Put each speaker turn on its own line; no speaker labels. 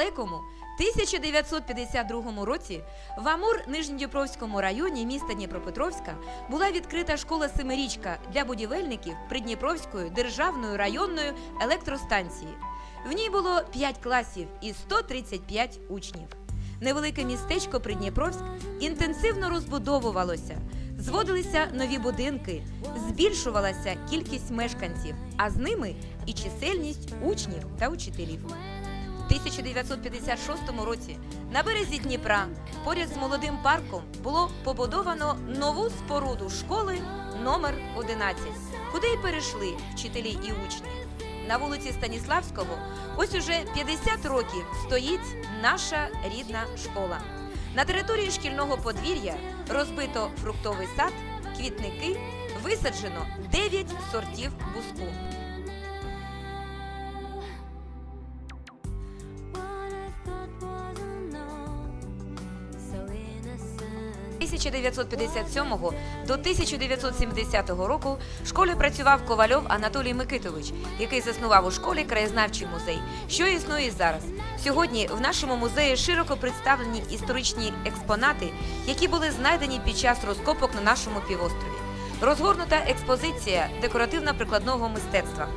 далекому 1952 році в Амур Нижньодніпровському районі міста Дніпропетровська була відкрита школа Семирічка для будівельників Придніпровської державної районної електростанції. В ній було 5 класів і 135 учнів. Невелике містечко Придніпровськ інтенсивно розбудовувалося. Зводилися нові будинки, збільшувалася кількість мешканців, а з ними і чисельність учнів та учителів. У 1956 році на березі Дніпра поряд з молодим парком було побудовано нову споруду школи номер 11, куди й перейшли вчителі і учні. На вулиці Станіславського ось уже 50 років стоїть наша рідна школа. На території шкільного подвір'я розбито фруктовий сад, квітники, висаджено 9 сортів буску. 1957 до 1970 року в школі працював Ковальов Анатолій Микитович, який заснував у школі краєзнавчий музей, що існує зараз. Сьогодні в нашому музеї широко представлені історичні експонати, які були знайдені під час розкопок на нашому півострові. Розгорнута експозиція декоративно-прикладного мистецтва.